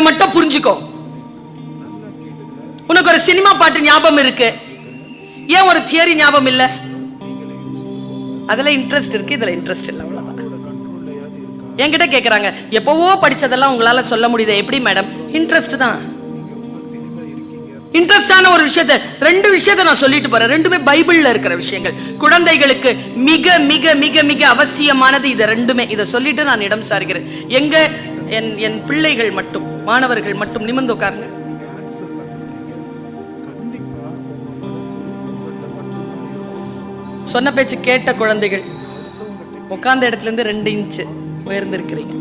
இதை மட்டும் புரிஞ்சுக்கோ. உனக்கு ஒரு சினிமா பாட்டு ஞாபகம் இருக்கு. ஏன் ஒரு தியரி ஞாபகம் இல்ல? அதுல இன்ட்ரெஸ்ட் இருக்கு இதுல இன்ட்ரெஸ்ட் இல்லை அவ்வளவுதான். என்கிட்ட கேக்குறாங்க எப்பவோ படிச்சதெல்லாம் உங்களால சொல்ல முடியுது. எப்படி மேடம் இன்ட்ரெஸ்ட் தான். இன்ட்ரெஸ்டான ஒரு விஷயத்த ரெண்டு விஷயத்த நான் சொல்லிட்டு போறேன். ரெண்டுமே பைபிள்ல இருக்கிற விஷயங்கள். குழந்தைகளுக்கு மிக மிக மிக மிக அவசியமானது இது ரெண்டுமே. இதை சொல்லிட்டு நான் இடம் சார்கிறேன். எங்க என் என் பிள்ளைகள் மட்டும். மாணவர்கள் மட்டும் நிமிர்ந்து உட்காருங்க. சொன்ன பேச்சு கேட்ட குழந்தைகள் உட்கார்ந்த இடத்துல இருந்து ரெண்டு இன்ச்சு உயர்ந்திருக்கிறீங்க.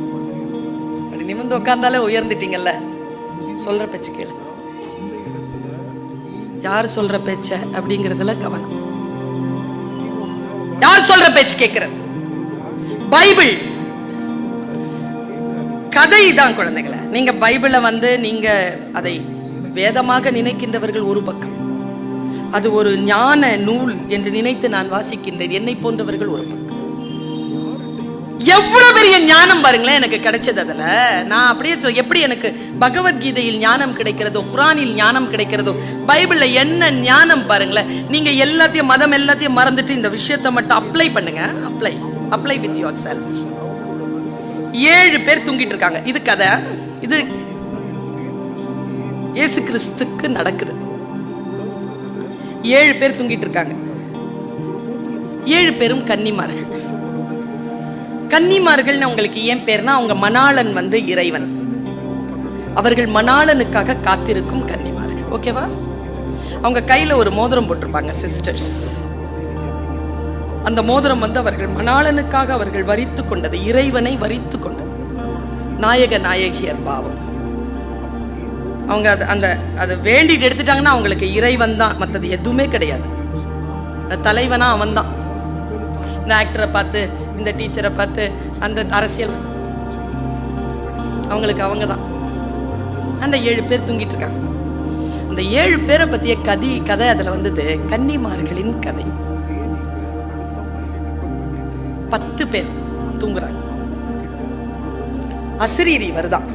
அப்படி நிமிர்ந்து உட்கார்ந்தாலே உயர்ந்துட்டீங்கல்ல? சொல்ற பேச்சு கேளு. யார் சொல்ற பேச்ச அப்படிங்கறதுல கவனம். யார் சொல்ற பேச்சு கேட்கிறது? பைபிள். கதை தான் குழந்தைகளை. நீங்க பைபிளை வந்து நீங்க அதை வேதமாக நினைக்கின்றவர்கள் ஒரு பக்கம். அது ஒரு ஞான நூல் என்று நினைத்து நான் வாசிக்கின்றேன். என்னை போன்றவர்கள் ஒரு பக்கம். எவ்வளவு பெரிய ஞானம் பாருங்களேன் எனக்கு கிடைச்சது அதுல. நான் அப்படியே எப்படி எனக்கு பகவத்கீதையில் ஞானம் கிடைக்கிறதோ குரானில் ஞானம் கிடைக்கிறதோ பைபிள்ல என்ன ஞானம் பாருங்களேன். நீங்க எல்லாத்தையும் மதம் எல்லாத்தையும் மறந்துட்டு இந்த விஷயத்தை மட்டும் அப்ளை பண்ணுங்க. Apply apply with yourself ஏழு பேர் தூங்கிட்டு இருக்காங்க. இது கதை. இது இயேசு கிறிஸ்துக்கு நடக்குது. ஏழு பேர் தூங்கிட்டு இருக்காங்க. ஏழு பேரும் கன்னிமார்கள். கன்னிமார்கள்னு உங்களுக்கு ஏன் பேர்னா அவங்க மணாளன் வந்து இறைவன். அவர்கள் மணாளனுக்காக காத்திருக்கும் கன்னிமார்கள். ஓகேவா? அவங்க கையில ஒரு மோதிரம் போட்டிருப்பாங்க சிஸ்டர்ஸ் அந்த மோதிரம் வந்து அவர்கள் மணாளனுக்காக அவர்கள் வரித்து கொண்டது இறைவனை வரித்து கொண்டது. நாயக நாயகியர் பாவம் அவங்க அது அந்த அதை வேண்டிட்டு எடுத்துட்டாங்கன்னா அவங்களுக்கு இறைவன் தான். மற்றது எதுவுமே கிடையாது. அந்த தலைவனா அவன் தான். இந்த ஆக்டரை பார்த்து இந்த டீச்சரை பார்த்து அந்த அரசியல் அவங்களுக்கு அவங்க தான். அந்த ஏழு பேர் தூங்கிட்டு இருக்காங்க. அந்த ஏழு பேரை பற்றிய கதி கதை அதில் வந்தது கன்னிமார்களின் கதை. பத்து பேர் தூங்குறாங்க. அசிரீரி வருதான்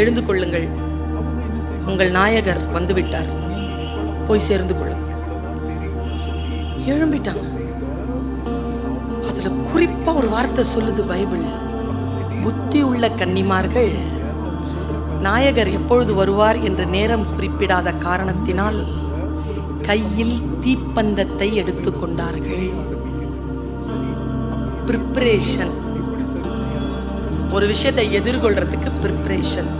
எழுந்து கொள்ளுங்கள். உங்கள் நாயகர் வந்துவிட்டார். போய் சேர்ந்து கொள்ளுங்கள் எழும்பிட்டாங்க. அதுல குறிப்பா ஒரு வார்த்தை சொல்லுது பைபிள். புத்தி உள்ள கன்னிமார்கள் நாயகர் எப்பொழுது வருவார் என்ற நேரம் குறிப்பிடாத காரணத்தினால் கையில் தீப்பந்தத்தை எடுத்துக்கொண்டார்கள் ப்ரிப்பரேஷன். ஒரு விஷயத்தை எதிர்கொள்றதுக்கு ப்ரிப்ரேஷன்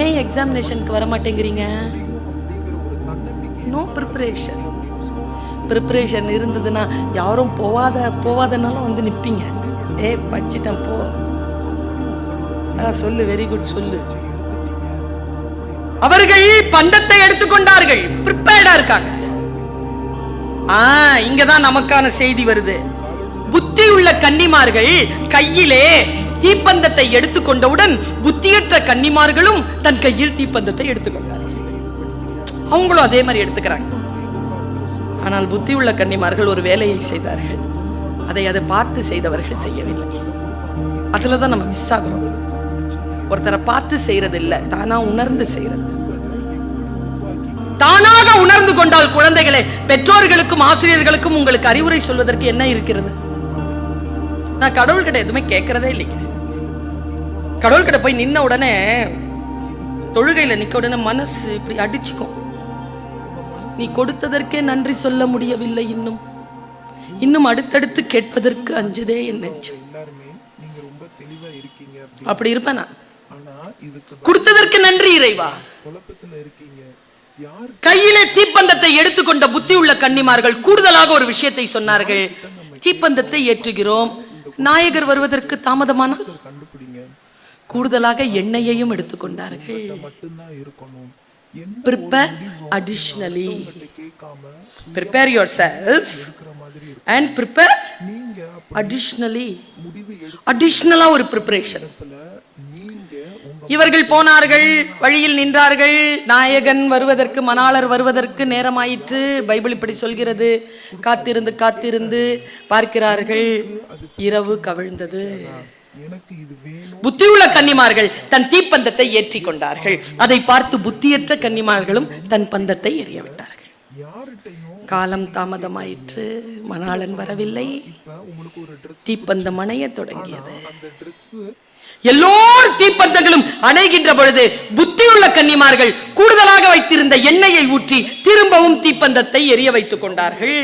ஏன் எக்ஸாமினேஷனுக்கு வர மாட்டேங்கிறீங்க நோ ப்ரிப்பரேஷன் ப்ரிப்பரேஷன் இருந்ததுன்னா யாரும் போவாத போவாதனாலும் வந்து நிற்பீங்க ஏ படிச்சிட்டேன் போ. சொல்லு வெரி குட் சொல்லு. அவர்கள் பண்டத்தை எடுத்துக்கொண்டார்கள். ப்ரிப்பேர்டா இருக்காங்க. ஆ இங்கதான் நமக்கான செய்தி வருது. புத்தி உள்ள கன்னிமார்கள் கையிலே தீப்பந்தத்தை எடுத்துக்கொண்டவுடன் புத்தியற்ற கன்னிமார்களும் தன் கையில் தீப்பந்தத்தை எடுத்துக்கொண்டார் அவங்களும் அதே மாதிரி எடுத்துக்கிறாங்க. ஆனால் புத்தி உள்ள கன்னிமார்கள் ஒரு வேலையை செய்தார்கள். அதை அதை பார்த்து செய்தவர்கள் செய்யவில்லை. அதுல தான் நம்ம மிஸ் ஆகிறோம். ஒருத்தரை பார்த்து செய்யறது இல்ல தானா உணர்ந்து செய்யறது தானாக உணர்ந்து கொண்டால் குழந்தைகளை பெற்றோர்களுக்கும் ஆசிரியர்களுக்கும் உங்களுக்கு அறிவுரை சொல்வதற்கு என்ன இருக்கிறது? நான் கடவுள்கிட்ட எதுவுமே கேட்கறதே இல்லைங்க. கடவுள்கிட்ட போய் நின்ன உடனே தொழுகையில நிக்க உடனே மனசு இப்படி அடிச்சுக்கும். நீ கொடுத்ததற்கே நன்றி சொல்ல முடியவில்லை இன்னும். இன்னும் அடுத்தடுத்து கேட்பதற்கு அஞ்சுதே என் நெஞ்சம். அப்படி இருப்பேன்? கொடுத்ததற்கு நன்றி இறைவா. கையிலே தீப்பந்தத்தை எடுத்துக்கொண்ட புத்தி உள்ள கன்னிமார்கள் கூடுதலாக ஒரு விஷயத்தை சொன்னார்கள். தீப்பந்தத்தை ஏற்றுகிறோம். நாயகர் வருவதற்கு தாமதமான கூடுதலாக எண்ணெயையும் எடுத்துக்கொண்டார்கள். Prepare additionally prepare yourself and prepare additionally முடிவு அடிஷ்னலா ஒரு ப்ரிப்பரேஷன் இவர்கள் போனார்கள் வழியில் நின்றார்கள் நாயகன் வருவதற்கு மணாளர் வருவதற்கு நேரமாயிற்று. பைபிள் இப்படி சொல்கிறது. காத்திருந்து காத்திருந்து பார்க்கிறார்கள். இரவு கவிழ்ந்தது. புத்தியுள்ள கன்னிமார்கள் தன் தீப்பந்தத்தை ஏற்றி கொண்டார்கள் அதை பார்த்து புத்தியற்ற கன்னிமார்களும் தன் பந்தத்தை எரிய விட்டார்கள் யார்கிட்டயும் காலம் தாமதமாயிற்று. மணாளன் வரவில்லை. தீப்பந்தம் அணைய தொடங்கியது. எல்லோர் தீப்பந்தங்களும் அணைகின்ற பொழுது புத்தியுள்ள கன்னிமார்கள் கூடுதலாக வைத்திருந்த எண்ணெயை ஊற்றி திரும்பவும் தீப்பந்தத்தை எரிய வைத்துக் கொண்டார்கள்.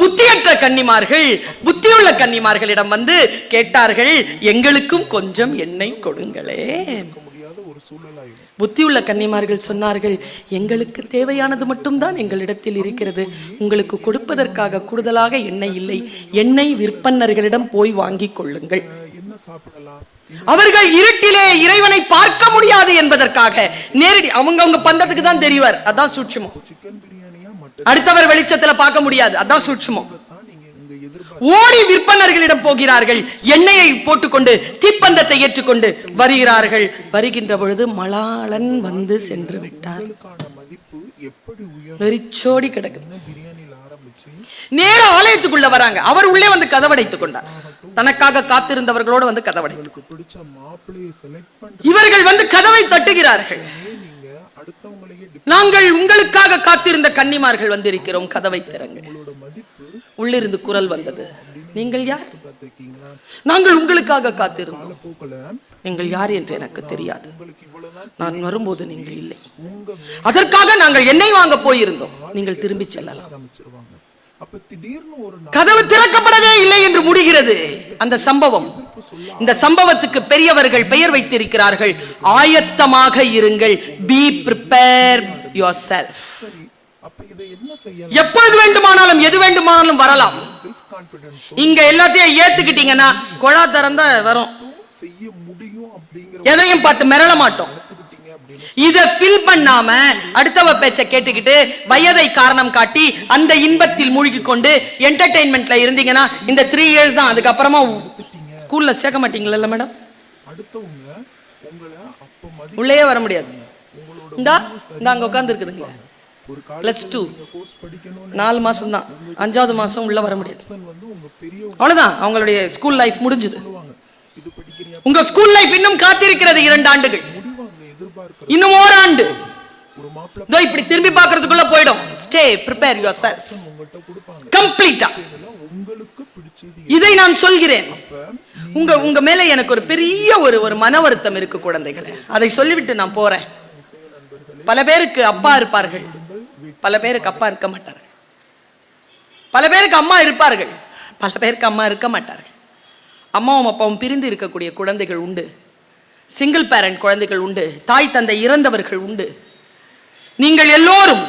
புத்தியற்ற கன்னிமார்கள் புத்தியுள்ள கன்னிமார்களிடம் வந்து கேட்டார்கள் எங்களுக்கும் கொஞ்சம் எண்ணெய் கொடுங்களே. புத்தியுள்ள கன்னிமார்கள் சொன்னார்கள் எங்களுக்கு தேவையானது மட்டும்தான் எங்களிடத்தில் இருக்கிறது. உங்களுக்கு கொடுப்பதற்காக கூடுதலாக எண்ணெய் இல்லை. எண்ணெய் விற்பன்னர்களிடம் போய் வாங்கிக் கொள்ளுங்கள். அவர்கள் இருட்டிலே இறைவனை பார்க்க முடியாது என்பதற்காக நேரடி அவங்க அவங்க பந்தத்துக்கு தான் தெரிவார். அதான் சூட்சுமம். அடுத்தவர் வெளிச்சத்துல பார்க்க முடியாது. அதான் சூட்சுமம். ஓடி விற்பனர்களிடம் போகிறார்கள். எண்ணெயை போட்டுக்கொண்டு தீப்பந்தத்தை ஏற்றுக்கொண்டு வருகிறார்கள். வருகின்ற பொழுது மலாளன் வந்து சென்று விட்டார். வெறிச்சோடி கிடக்குது நேர ஆலயத்துக்குள்ள வராங்க. அவர் உள்ளே வந்து கதவடைத்துக் கொண்டார். தனக்காக காத்திருந்தவர்களோடு வந்து பண்ற இவர்கள் வந்து கதவை தட்டுகிறார்கள். நாங்கள் உங்களுக்காக காத்திருந்த கன்னிமார்கள் வந்திருக்கிறோம். கதவை திறங்க. உள்ளிருந்து குரல் வந்தது. நீங்கள் யார்? நாங்கள் உங்களுக்காக காத்திருந்தோம். நீங்கள் யார் என்று எனக்கு தெரியாது. நான் வரும்போது நீங்கள் இல்லை. அதற்காக நாங்கள் எண்ணெய் வாங்க போயிருந்தோம். நீங்கள் திரும்பி செல்லலாம். கதவு திறக்கப்படவே இல்லை என்று முடிகிறது. அந்த சம்பவம். இந்த சம்பவத்துக்கு பெரியவர்கள் பெயர் வைத்திருக்கிறார்கள். ஆயத்தமாக இருங்கள். பி ப்ரிப்பேர் யுவர் செல்ஃப் எப்பொழுது வேண்டுமானாலும் எது வேண்டுமானாலும் வரலாம். இங்க எல்லாத்தையும் ஏத்துக்கிட்டீங்கன்னா கொழா திறந்தா வரும். எதையும் பார்த்து மிரள மாட்டோம். இத ஃபில் பண்ணாம அடுத்தவ பேச்ச கேட்டுக்கிட்டு வயதை காரணம் காட்டி அந்த இன்பத்தில் மூழ்கி கொண்டு என்டர்டெயின்மெண்ட்ல இருந்தீங்கன்னா இந்த த்ரீ இயர்ஸ் தான். அதுக்கப்புறமா ஸ்கூல்ல சேர்க்க மாட்டீங்கல்ல மேடம் உள்ளே உள்ளேயே வர முடியாது. இந்தா இந்த அங்க உட்கார்ந்து இருக்குதுங்களா பிளஸ் டூ நாலு மாசம் தான் அஞ்சாவது மாசம் உள்ள வர முடியாது. அவ்வளவுதான். அவங்களுடைய ஸ்கூல் லைஃப் முடிஞ்சது. உங்க ஸ்கூல் லைஃப் இன்னும் காத்திருக்கிறது இரண்டு ஆண்டுகள். இன்னும் ஓராண்டு இதோ இப்படி திரும்பி பார்க்கிறதுக்குள்ள போயிடும். ஸ்டே ப்ரிப்பேர் யுவர் செல்ஃப் கம்ப்ளீட்டா இதை நான் சொல்கிறேன். உங்க உங்க மேல எனக்கு ஒரு பெரிய ஒரு ஒரு மன வருத்தம் இருக்கு குழந்தைகளே. அதை சொல்லிவிட்டு நான் போறேன். பல பேருக்கு அப்பா இருப்பார்கள். பல பேருக்கு அப்பா இருக்க மாட்டார்கள். பல பேருக்கு அம்மா இருப்பார்கள். பல பேருக்கு அம்மா இருக்க மாட்டார்கள். அம்மாவும் அப்பாவும் பிரிந்து இருக்கக்கூடிய குழந்தைகள் உண்டு. சிங்கிள் பேரண்ட் குழந்தைகள் உண்டு. தாய் தந்தை இறந்தவர்கள் உண்டு. நீங்கள் எல்லோரும்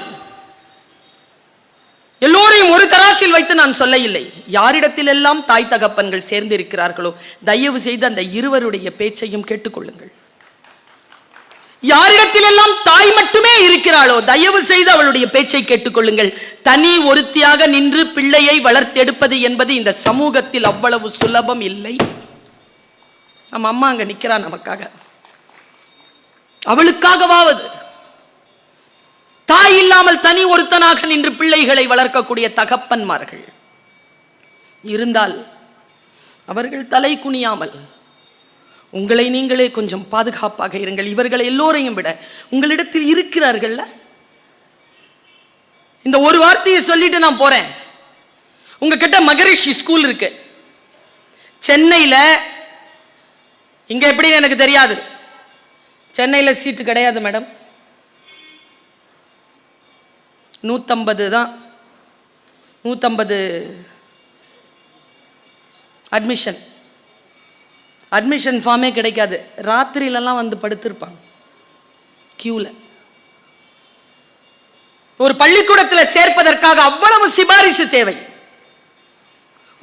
எல்லோரையும் ஒரு தராசில் வைத்து நான் சொல்ல இல்லை யாரிடத்திலெல்லாம் தாய் தகப்பன்கள் சேர்ந்து இருக்கிறார்களோ தயவு செய்து அந்த இருவருடைய பேச்சையும் கேட்டுக்கொள்ளுங்கள். யாரிடத்திலெல்லாம் தாய் மட்டுமே இருக்கிறாளோ தயவு செய்து அவளுடைய பேச்சை கேட்டுக்கொள்ளுங்கள். தனி ஒருத்தியாக நின்று பிள்ளையை வளர்த்தெடுப்பது என்பது இந்த சமூகத்தில் அவ்வளவு சுலபம் இல்லை. நம்ம அம்மா அங்க நிக்கிறா நமக்காக. அவளுக்காகவாவது தாய் இல்லாமல் தனி ஒருத்தனாக நின்று பிள்ளைகளை வளர்க்கக்கூடிய தகப்பன்மார்கள். இருந்தால் அவர்கள் தலை குனியாமல் உங்களை நீங்களே கொஞ்சம் பாதுகாப்பாக இருங்கள். இவர்கள் எல்லோரையும் விட உங்களிடத்தில் இருக்கிறார்கள்ல? இந்த ஒரு வார்த்தையை சொல்லிட்டு நான் போறேன். உங்ககிட்ட மகரிஷி ஸ்கூல் இருக்கு. சென்னையில் இங்கே எப்படின்னு எனக்கு தெரியாது. சென்னையில் சீட்டு கிடையாது மேடம் நூற்றம்பது தான். நூற்றம்பது அட்மிஷன் அட்மிஷன் ஃபார்மே கிடைக்காது. ராத்திரியிலலாம் வந்து படுத்திருப்பாங்க. க்யூவில் ஒரு பள்ளிக்கூடத்தில் சேர்ப்பதற்காக அவ்வளவு சிபாரிசு தேவை.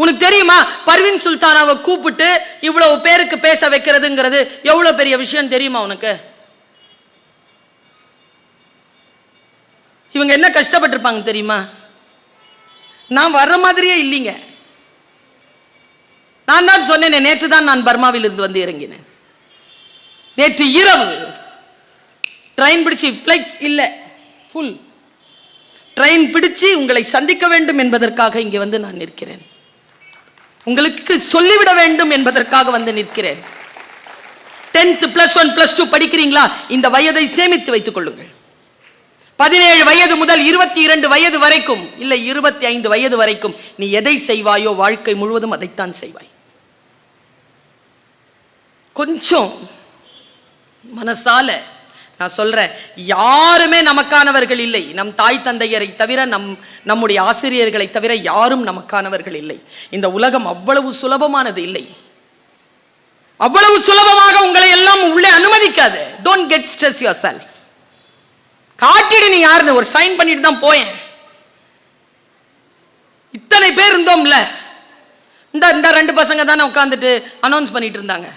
உனக்கு தெரியுமா? பர்வின் சுல்தானாவை கூப்பிட்டு இவ்வளவு பேருக்கு பேச வைக்கிறதுங்கிறது எவ்வளவு பெரிய விஷயம் தெரியுமா உனக்கு? இவங்க என்ன கஷ்டப்பட்டிருப்பாங்க தெரியுமா? நான் வர்ற மாதிரியே இல்லைங்க. நான் தான் சொன்னேனே நேற்று தான் நான் பர்மாவில் இருந்து வந்து இறங்கினேன். நேற்று இரவு ட்ரெயின் பிடிச்சி ஃப்ளைட் இல்லை ஃபுல் ட்ரெயின் பிடிச்சு உங்களை சந்திக்க வேண்டும் என்பதற்காக இங்கே வந்து நான் நிற்கிறேன். உங்களுக்கு சொல்லிவிட வேண்டும் என்பதற்காக வந்து நிற்கிறேன். Tenth plus one plus two படிக்கிறீங்களா? இந்த வயதை சேமித்து வைத்துக் கொள்ளுங்கள். பதினேழு வயது முதல் இருபத்தி இரண்டு வயது வரைக்கும் இல்லை இருபத்தி ஐந்து வயது வரைக்கும் நீ எதை செய்வாயோ வாழ்க்கை முழுவதும் அதைத்தான் செய்வாய். கொஞ்சம் மனசால நான் சொல்கிறேன் யாருமே நமக்கானவர்கள் இல்லை. நம் தாய் தந்தையரை தவிர நம் நம்முடைய ஆசிரியர்களை தவிர யாரும் நமக்கானவர்கள் இல்லை. இந்த உலகம் அவ்வளவு சுலபமானது இல்லை. அவ்வளவு சுலபமாக உங்களை எல்லாம் உள்ளே அனுமதிக்காது. Don't get stress yourself காட்டிடு நீ யாருன்னு ஒரு சைன் பண்ணிட்டு தான் போயேன். இத்தனை பேர் இருந்தோம்ல. இந்த இந்த ரெண்டு பசங்க தானே உட்காந்துட்டு அனௌன்ஸ் பண்ணிட்டு இருந்தாங்க.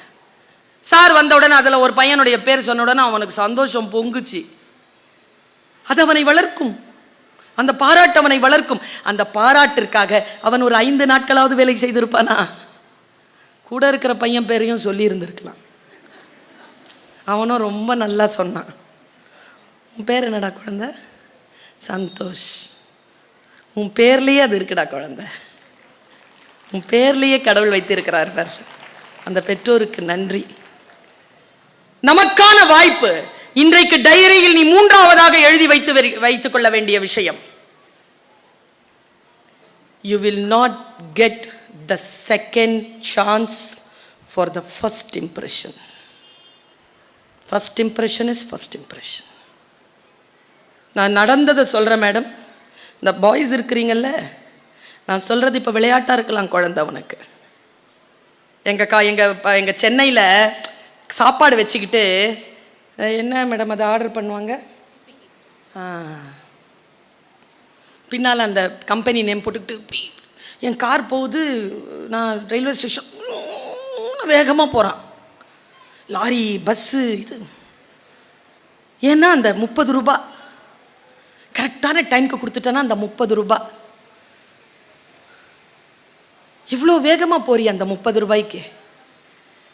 சார் வந்த உடனே அதில் ஒரு பையனுடைய பேர் சொன்ன உடனே அவனுக்கு சந்தோஷம் பொங்குச்சு. அது அவனை வளர்க்கும். அந்த பாராட்டு அவனை வளர்க்கும். அந்த பாராட்டிற்காக அவன் ஒரு ஐந்து நாட்களாவது வேலை செய்திருப்பானா? கூட இருக்கிற பையன் பேரையும் சொல்லியிருந்திருக்கலாம். அவனும் ரொம்ப நல்லா சொன்னான். உன் பேர் என்னடா குழந்தை? சந்தோஷ். உன் பேர்லேயே அது இருக்குடா குழந்தை. உன் பேர்லேயே கடவுள் வைத்திருக்கிறார் அந்த பெற்றோருக்கு நன்றி. நமக்கான வாய்ப்பு. இன்றைக்கு டைரியில் நீ மூன்றாவதாக எழுதி வைத்து வைத்துக் கொள்ள வேண்டிய விஷயம். You will not get the second chance for the first impression first impression is first impression நான் நடந்ததை சொல்கிறேன் மேடம் இந்த பாய்ஸ் இருக்கிறீங்கல்ல நான் சொல்கிறது இப்போ விளையாட்டாக இருக்கலாம் குழந்தை உனக்கு. எங்கள் கா எங்கள் எங்கள் சென்னையில் சாப்பாடு வச்சுக்கிட்டு என்ன மேடம் அதை ஆர்டர் பண்ணுவாங்க? பின்னால் அந்த கம்பெனி நேம் போட்டுக்கிட்டு என் கார் போகுது நான் ரயில்வே ஸ்டேஷன் வேகமாக போகிறான் லாரி பஸ்ஸு இது. ஏன்னா அந்த முப்பது ரூபா கரெக்டான டைம்க்கு கொடுத்துட்டேன்னா அந்த முப்பது ரூபா. இவ்வளோ வேகமாக போறிய அந்த முப்பது ரூபாய்க்கு?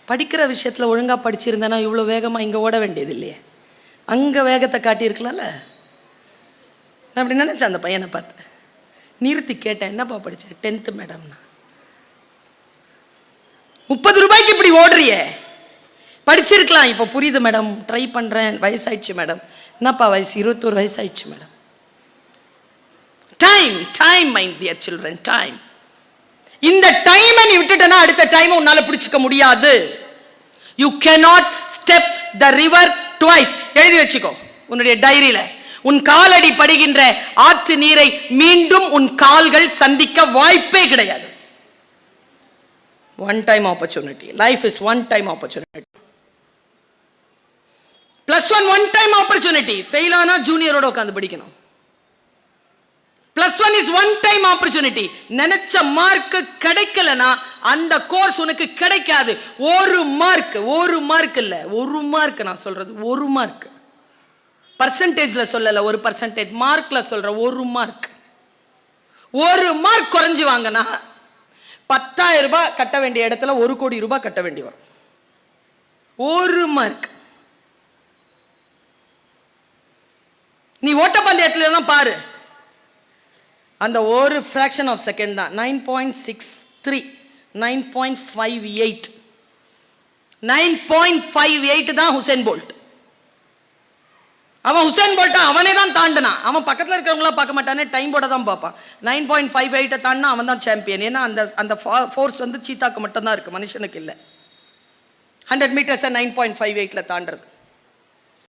படிக்கிற விஷயத்தில் ஒழுங்காக படிச்சிருந்தேன்னா இவ்வளோ வேகமாக இங்கே ஓட வேண்டியது இல்லையே அங்கே வேகத்தை காட்டியிருக்கலாம்ல? நான் அப்படி நினச்சேன் அந்த பையனை பார்த்து. நிறுத்தி கேட்டேன் என்னப்பா படித்தேன் டென்த்து மேடம்னா முப்பது ரூபாய்க்கு இப்படி ஓடுறியே? படிச்சிருக்கலாம் இப்போ புரியுது மேடம் ட்ரை பண்ணுறேன் வயசாயிடுச்சு மேடம் என்னப்பா வயசு? இருபத்தோரு வயசாயிடுச்சு madam time time mind dear children time இந்த டைமை நீ விட்டுட்டனா அடுத்த டைம் உன்னால பிடிச்சிக்க முடியாது. You cannot step the river twice எழுதி வச்சுக்கோ உன்னுடைய டைரியில உன் காலடி படுகின்ற ஆற்று நீரை மீண்டும் உன் கால்கள் சந்திக்க வாய்ப்பே கிடையாது. One time opportunity life is one time opportunity plus one one time opportunity fail ஆனால் ஜூனியரோட உட்காந்து படிக்கணும். Plus one is one time opportunity நினைச்ச மார்க் கிடைக்கலனா அந்த கோர்ஸ் உனக்கு கிடைக்காது. ஒரு மார்க் ஒரு மார்க் இல்லை. ஒரு மார்க் நான் சொல்றது ஒரு மார்க் பர்சன்டேஜ்ல சொல்லல ஒரு பர்சன்டேஜ் மார்க்ல சொல்ற ஒரு மார்க் ஒரு மார்க் குறைஞ்சி வாங்கினா பத்தாயிரம் ரூபாய் கட்ட வேண்டிய இடத்துல ஒரு கோடி ரூபாய் கட்ட வேண்டி வரும். ஒரு மார்க் நீ ஓட்டப்பந்தயத்துல தான் பாரு. அந்த ஒரு ஃப்ராக்ஷன் ஆஃப் செகண்ட் தான். Nine point six three nine point five eight nine point five eight தான் ஹுசேன் போல்ட் அவன் ஹுசேன் போல்ட்டா அவனே தான் தாண்டினான். அவன் பக்கத்தில் இருக்கிறவங்களாம் பார்க்க மாட்டானே டைம் போட தான் பார்ப்பான். நைன் பாயிண்ட் ஃபைவ் எயிட்டை தாண்டினா அவன் தான் சாம்பியன் ஏன்னா அந்த அந்த ஃபோர்ஸ் வந்து சீத்தாக்கு மட்டும்தான் இருக்குது மனுஷனுக்கு இல்லை. ஹண்ட்ரட் மீட்டர்ஸை நைன் பாயிண்ட் ஃபைவ் எயிட்டில் தாண்டுறது.